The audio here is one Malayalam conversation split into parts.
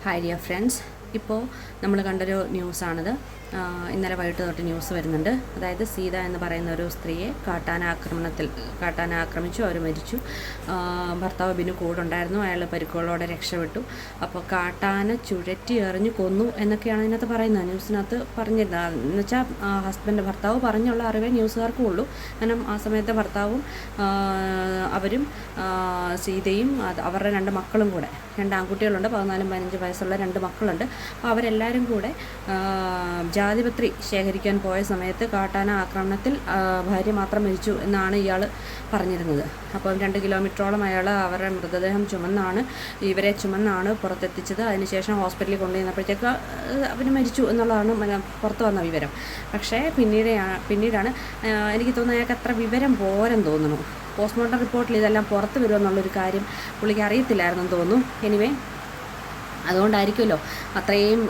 ഹായ് ഡിയർ ഫ്രണ്ട്സ് ഇപ്പോൾ നമ്മൾ കണ്ടൊരു ന്യൂസാണിത് ഇന്നലെ വൈകിട്ട് തൊട്ട് ന്യൂസ് വരുന്നുണ്ട്. അതായത് സീത എന്ന് പറയുന്ന ഒരു സ്ത്രീയെ കാട്ടാന ആക്രമണത്തിൽ കാട്ടാന ആക്രമിച്ചു അവർ മരിച്ചു. ഭർത്താവ് ബിനു കൂടെ ഉണ്ടായിരുന്നു അയാൾ പരിക്കുകളോടെ രക്ഷപ്പെട്ടു. അപ്പോൾ കാട്ടാന ചുഴറ്റി എറിഞ്ഞു കൊന്നു എന്നൊക്കെയാണ് ഇതിനകത്ത് പറയുന്നത്. ന്യൂസിനകത്ത് പറഞ്ഞിരുന്നത്. എന്ന് വെച്ചാൽ ഹസ്ബൻഡ് ഭർത്താവ് പറഞ്ഞുള്ള അറിവേ ന്യൂസുകാർക്കും ഉള്ളൂ. കാരണം ആ സമയത്തെ ഭർത്താവും അവരും സീതയും അവരുടെ രണ്ട് മക്കളും കൂടെ രണ്ട് ആൺകുട്ടികളുണ്ട് പതിനാലും പതിനഞ്ച് വയസ്സുള്ള രണ്ട് മക്കളുണ്ട്. അപ്പോൾ അവരെല്ലാവരും കൂടെ ജാതിപത്രി ശേഖരിക്കാൻ പോയ സമയത്ത് കാട്ടാന ആക്രമണത്തിൽ ഭാര്യ മാത്രം മരിച്ചു എന്നാണ് ഇയാൾ പറഞ്ഞിരുന്നത്. അപ്പം രണ്ട് കിലോമീറ്ററോളം അയാൾ അവരുടെ മൃതദേഹം ചുമന്നാണ് ഇവരെ ചുമന്നാണ് പുറത്തെത്തിച്ചത്. അതിനുശേഷം ഹോസ്പിറ്റലിൽ കൊണ്ടുവന്നപ്പോഴത്തേക്ക് അവർ മരിച്ചു എന്നുള്ളതാണ് പുറത്തു വന്ന വിവരം. പക്ഷേ പിന്നീട് പിന്നീടാണ് എനിക്ക് തോന്നുന്നു അയാൾക്ക് അത്ര വിവരം പോരെന്ന് തോന്നുന്നു. പോസ്റ്റ്മോർട്ടം റിപ്പോർട്ടിൽ ഇതെല്ലാം പുറത്ത് വരുമെന്നുള്ളൊരു കാര്യം പുള്ളിക്ക് അറിയത്തില്ലായിരുന്നെന്ന് തോന്നുന്നു. എനിവേ അതുകൊണ്ടായിരിക്കുമല്ലോ. അത്രയും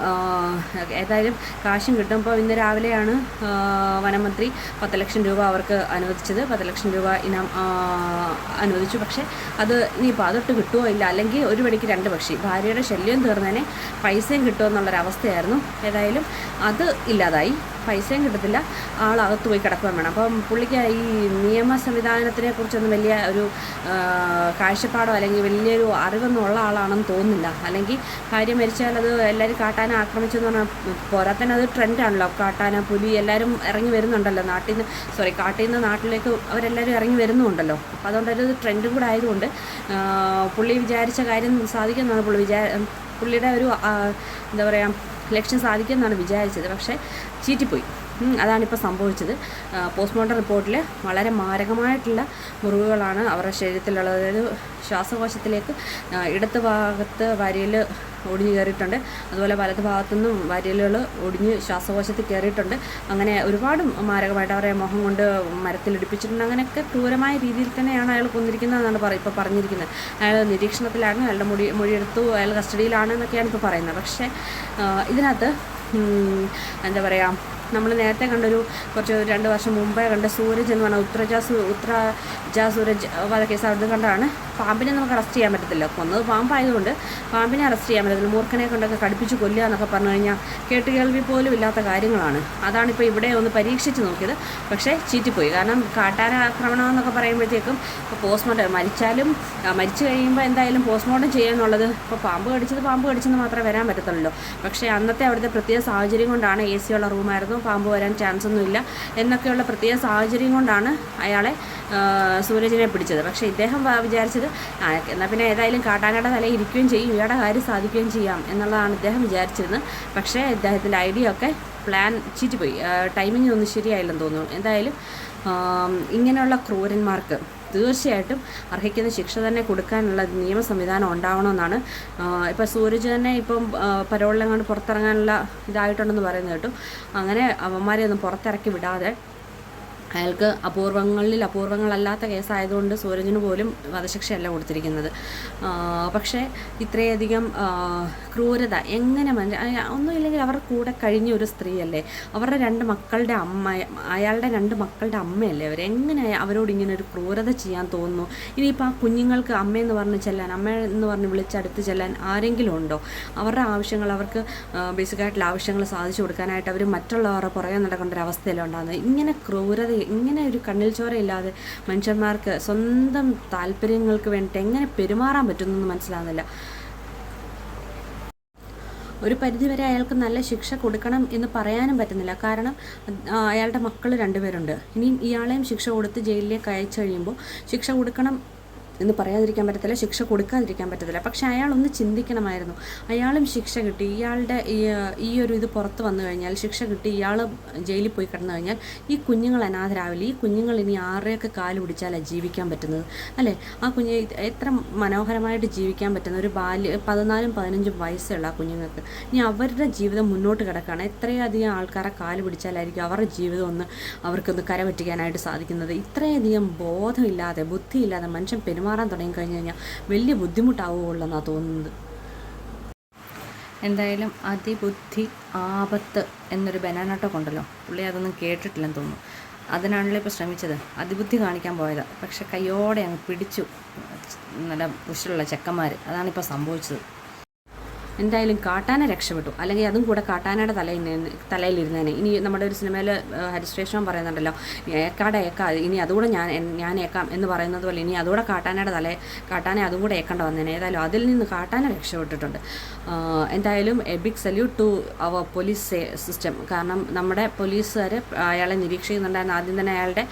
ഏതായാലും കാശും കിട്ടും ഇപ്പോൾ ഇന്ന് രാവിലെയാണ് വനമന്ത്രി പത്ത് ലക്ഷം രൂപ അവർക്ക് അനുവദിച്ചത്. പത്ത് ലക്ഷം രൂപ ഇനം അനുവദിച്ചു. പക്ഷേ അത് ഇനിയിപ്പോൾ അതൊട്ട് കിട്ടുമോ ഇല്ല. അല്ലെങ്കിൽ ഒരു പടിക്ക് രണ്ട് പക്ഷി. ഭാര്യയുടെ ശല്യം തീർന്നതിനെ പൈസയും കിട്ടുമോ എന്നുള്ളൊരവസ്ഥയായിരുന്നു ഏതായാലും അത് ഇല്ലാതായി. പൈസയും കിട്ടത്തില്ല ആളകത്ത് പോയി കിടക്കുകയും വേണം. അപ്പം പുള്ളിക്ക് ഈ നിയമ സംവിധാനത്തിനെ കുറിച്ചൊന്നും വലിയ ഒരു കാഴ്ചപ്പാടോ അല്ലെങ്കിൽ വലിയൊരു അറിവൊന്നും ഉള്ള ആളാണെന്ന് തോന്നുന്നില്ല. അല്ലെങ്കിൽ ഭാര്യ മരിച്ചാൽ അത് എല്ലാവരും കാട്ടാന ആക്രമിച്ചെന്ന് പറഞ്ഞാൽ പോരാ. തന്നെ അത് ട്രെൻഡാണല്ലോ. കാട്ടാന പുലി എല്ലാവരും ഇറങ്ങി വരുന്നുണ്ടല്ലോ നാട്ടിൽ നിന്ന് സോറി കാട്ടിൽ നിന്ന് നാട്ടിലേക്ക് അവരെല്ലാവരും ഇറങ്ങി വരുന്നുണ്ടല്ലോ. അപ്പോൾ അതുകൊണ്ട് ഒരു ട്രെൻഡും കൂടെ ആയതുകൊണ്ട് പുള്ളി വിചാരിച്ച കാര്യം സാധിക്കുമെന്നാണ് പുള്ളി വിചാ പുള്ളിയുടെ ഒരു എന്താ പറയുക ലക്ഷ്യം സാധിക്കുമെന്നാണ് വിചാരിച്ചത്. പക്ഷേ ചീറ്റിപ്പോയി. അതാണിപ്പോൾ സംഭവിച്ചത്. പോസ്റ്റ്മോർട്ടം റിപ്പോർട്ടിൽ വളരെ മാരകമായിട്ടുള്ള മുറിവുകളാണ് അവരുടെ ശരീരത്തിലുള്ളത്. അതായത് ശ്വാസകോശത്തിലേക്ക് ഇടത്ത് ഭാഗത്ത് വരിയൽ ഒടിഞ്ഞു കയറിയിട്ടുണ്ട്. അതുപോലെ വലത് ഭാഗത്തുനിന്നും വരലുകൾ ഒടിഞ്ഞ് ശ്വാസകോശത്തിൽ കയറിയിട്ടുണ്ട്. അങ്ങനെ ഒരുപാട് മാരകമായിട്ട് അവരെ മുഖം കൊണ്ട് മരത്തിലിടിപ്പിച്ചിട്ടുണ്ട്. അങ്ങനെയൊക്കെ ക്രൂരമായ രീതിയിൽ തന്നെയാണ് അയാൾ കൊന്നിരിക്കുന്നതെന്നാണ് പറ ഇപ്പോൾ പറഞ്ഞിരിക്കുന്നത്. അയാൾ നിരീക്ഷണത്തിലാണ് അയാളുടെ മൊഴി മൊഴിയെടുത്തു അയാൾ കസ്റ്റഡിയിലാണ് എന്നൊക്കെയാണ് ഇപ്പോൾ പറയുന്നത്. പക്ഷേ ഇതിനകത്ത് എന്താ പറയുക നമ്മൾ നേരത്തെ കണ്ടൊരു കുറച്ച് രണ്ട് വർഷം മുമ്പേ കണ്ട സൂരജ് എന്ന് പറഞ്ഞാൽ ഉത്ര ജ സൂരജ് വധ കേസ് അവിടെ കണ്ടാണ്. പാമ്പിനെ നമുക്ക് അറസ്റ്റ് ചെയ്യാൻ പറ്റത്തില്ല. കൊന്നത് പാമ്പായതുകൊണ്ട് പാമ്പിനെ അറസ്റ്റ് ചെയ്യാൻ പറ്റത്തില്ല. മൂർഖനെ കൊണ്ടൊക്കെ കടുപ്പിച്ച് കൊല്ലുക എന്നൊക്കെ പറഞ്ഞു കഴിഞ്ഞാൽ കേട്ടുകേൾവി പോലും ഇല്ലാത്ത കാര്യങ്ങളാണ്. അതാണിപ്പോൾ ഇവിടെ ഒന്ന് പരീക്ഷിച്ച് നോക്കിയത്. പക്ഷേ ചീറ്റിപ്പോയി. കാരണം കാട്ടാന ആക്രമണം എന്നൊക്കെ പറയുമ്പോഴത്തേക്കും പോസ്റ്റ്മോർട്ടം മരിച്ചാലും മരിച്ചു കഴിയുമ്പോൾ എന്തായാലും പോസ്റ്റ്മോർട്ടം ചെയ്യാന്നുള്ളത് ഇപ്പോൾ പാമ്പ് കടിച്ചത് പാമ്പ് കടിച്ചെന്ന് മാത്രമേ വരാൻ പറ്റത്തുള്ളൂ. പക്ഷേ അന്നത്തെ അവിടുത്തെ പ്രത്യേക സാഹചര്യം കൊണ്ടാണ് എ സി ഉള്ള റൂമായിരുന്നു പാമ്പ് വരാൻ ചാൻസ് ഒന്നുമില്ല എന്നൊക്കെയുള്ള പ്രത്യേക സാഹചര്യം കൊണ്ടാണ് അയാളെ സൂരജിനെ പിടിച്ചത്. പക്ഷേ ഇദ്ദേഹം വിചാരിച്ചത് എന്നാൽ പിന്നെ ഏതായാലും കാട്ടാനയുടെ തല ഇരിക്കുകയും ചെയ്യും ഇയാളുടെ കാര്യം സാധിക്കുകയും ചെയ്യാം എന്നുള്ളതാണ് ഇദ്ദേഹം വിചാരിച്ചിരുന്നത്. പക്ഷേ ഇദ്ദേഹത്തിന്റെ ഐഡിയ ഒക്കെ പ്ലാൻ ചീറ്റിപ്പോയി. ടൈമിംഗ് ഒന്നും ശരിയായില്ലെന്ന് തോന്നുന്നു. എന്തായാലും ഇങ്ങനെയുള്ള ക്രൂരന്മാർക്ക് തീർച്ചയായിട്ടും അർഹിക്കുന്ന ശിക്ഷ തന്നെ കൊടുക്കാനുള്ള നിയമ സംവിധാനം ഉണ്ടാവണമെന്നാണ്. ഇപ്പോൾ സൂരജ് തന്നെ ഇപ്പം പരോളിലെങ്ങാണ്ട് പുറത്തിറങ്ങാനുള്ള ഇതായിട്ടുണ്ടെന്ന് പറയുന്നത് കേട്ടു. അങ്ങനെ അവന്മാരെ ഒന്നും പുറത്തിറക്കി വിടാതെ അയാൾക്ക് അപൂർവങ്ങളിൽ അപൂർവങ്ങളല്ലാത്ത കേസായതുകൊണ്ട് സൂരജിന് പോലും വധശിക്ഷയല്ല കൊടുത്തിരിക്കുന്നത്. പക്ഷേ ഇത്രയധികം ക്രൂരത എങ്ങനെ ഒന്നുമില്ലെങ്കിൽ അവരുടെ കൂടെ കഴിഞ്ഞ ഒരു സ്ത്രീയല്ലേ? അവരുടെ രണ്ട് മക്കളുടെ അമ്മ അയാളുടെ രണ്ട് മക്കളുടെ അമ്മയല്ലേ അവർ എങ്ങനെ അവരോട് ഇങ്ങനെ ഒരു ക്രൂരത ചെയ്യാൻ തോന്നുന്നു? ഇനിയിപ്പോൾ ആ കുഞ്ഞുങ്ങൾക്ക് അമ്മയെന്ന് പറഞ്ഞ് ചെല്ലാൻ അമ്മ എന്ന് പറഞ്ഞ് വിളിച്ചടുത്ത് ചെല്ലാൻ ആരെങ്കിലും ഉണ്ടോ? അവരുടെ ആവശ്യങ്ങൾ അവർക്ക് ബേസിക്കായിട്ടുള്ള ആവശ്യങ്ങൾ സാധിച്ചു കൊടുക്കാനായിട്ട് അവർ മറ്റുള്ളവരുടെ പുറകെ നടക്കേണ്ട ഒരു അവസ്ഥയിലുണ്ടാകുന്നത് ഇങ്ങനെ ക്രൂരത ഇങ്ങനെ ഒരു കണ്ണിൽ ചോരയില്ലാതെ മനുഷ്യന്മാർക്ക് സ്വന്തം താല്പര്യങ്ങൾക്ക് വേണ്ടിയിട്ട് എങ്ങനെ പെരുമാറാൻ പറ്റുന്നെന്ന് മനസ്സിലാകുന്നില്ല ഒരു പരിധിവരെ അയാൾക്ക് നല്ല ശിക്ഷ കൊടുക്കണം എന്ന് പറയാനും പറ്റുന്നില്ല. കാരണം അയാളുടെ മക്കൾ രണ്ടുപേരുണ്ട്. ഇനിയും ഇയാളെയും ശിക്ഷ കൊടുത്ത് ജയിലിലേക്ക് അയച്ചു കഴിയുമ്പോൾ ശിക്ഷ കൊടുക്കണം എന്ന് പറയാതിരിക്കാൻ പറ്റത്തില്ല ശിക്ഷ കൊടുക്കാതിരിക്കാൻ പറ്റത്തില്ല. പക്ഷെ അയാളൊന്ന് ചിന്തിക്കണമായിരുന്നു. അയാളും ശിക്ഷ കിട്ടി. ഇയാളുടെ ഈ ഒരു ഇത് പുറത്ത് വന്നു കഴിഞ്ഞാൽ ശിക്ഷ കിട്ടി ഇയാൾ ജയിലിൽ പോയി കിടന്നു കഴിഞ്ഞാൽ ഈ കുഞ്ഞുങ്ങൾ അനാഥരാവില്ല. ഈ കുഞ്ഞുങ്ങൾ ഇനി ആരുടെയൊക്കെ കാൽ പിടിച്ചാലാണ് ജീവിക്കാൻ പറ്റുന്നത്. അല്ലേ? ആ കുഞ്ഞ് എത്ര മനോഹരമായിട്ട് ജീവിക്കാൻ പറ്റുന്ന ഒരു ബാല്യ പതിനാലും പതിനഞ്ചും വയസ്സുള്ള ആ കുഞ്ഞുങ്ങൾക്ക്. ഇനി അവരുടെ ജീവിതം മുന്നോട്ട് കിടക്കുകയാണ്. എത്രയധികം ആൾക്കാരെ കാൽ പിടിച്ചാലായിരിക്കും അവരുടെ ജീവിതം ഒന്ന് അവർക്കൊന്ന് കരപറ്റിക്കാനായിട്ട് സാധിക്കുന്നത്. ഇത്രയധികം ബോധമില്ലാതെ ബുദ്ധിയില്ലാതെ മനുഷ്യൻ പെരുമാറാൻ തുടങ്ങി കഴിഞ്ഞു കഴിഞ്ഞാൽ വലിയ ബുദ്ധിമുട്ടാവുകയുള്ളെന്നാണ് തോന്നുന്നത്. എന്തായാലും അതിബുദ്ധി ആപത്ത് എന്നൊരു ബനാനാട്ടോ കൊണ്ടല്ലോ. പുള്ളി അതൊന്നും കേട്ടിട്ടില്ലെന്ന് തോന്നുന്നു. അതിനാണല്ലോ ഇപ്പോൾ ശ്രമിച്ചത്. അതിബുദ്ധി കാണിക്കാൻ പോയത്. പക്ഷെ കയ്യോടെ അങ്ങ് പിടിച്ചു. നല്ല പുഷുള്ള ചെക്കന്മാർ അതാണിപ്പോൾ സംഭവിച്ചത്. എന്തായാലും കാട്ടാന രക്ഷപ്പെട്ടു. അല്ലെങ്കിൽ അതും കൂടെ കാട്ടാനയുടെ തലയിൽ നിന്ന് തലയിലിരുന്നേനെ. ഇനി നമ്മുടെ ഒരു സിനിമയിൽ ഹരിശ്രേഷ്ഠൻ പറയുന്നുണ്ടല്ലോ ഏക്കാട ഏക്ക ഇനി അതുകൂടെ ഞാൻ ഞാൻ ഏക്കാം എന്ന് പറയുന്നത് പോലെ ഇനി അതുകൂടെ കാട്ടാനയുടെ തല കാട്ടാനെ അതും കൂടെ ഏക്കേണ്ട വന്നേനെ. ഏതായാലും അതിൽ നിന്ന് കാട്ടാന രക്ഷപ്പെട്ടിട്ടുണ്ട്. എന്തായാലും a big salute to our police system. കാരണം നമ്മുടെ പോലീസുകാർ അയാളെ നിരീക്ഷിക്കുന്നുണ്ടായിരുന്നു. ആദ്യം തന്നെ അയാളുടെ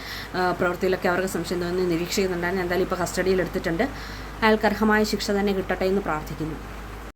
പ്രവൃത്തിയിലൊക്കെ അവർക്ക് സംശയം തോന്നി നിരീക്ഷിക്കുന്നുണ്ടായിരുന്നു. എന്തായാലും ഇപ്പോൾ കസ്റ്റഡിയിൽ എടുത്തിട്ടുണ്ട്. അയാൾക്ക് അർഹമായ ശിക്ഷ തന്നെ കിട്ടട്ടെ എന്ന് പ്രാർത്ഥിക്കുന്നു.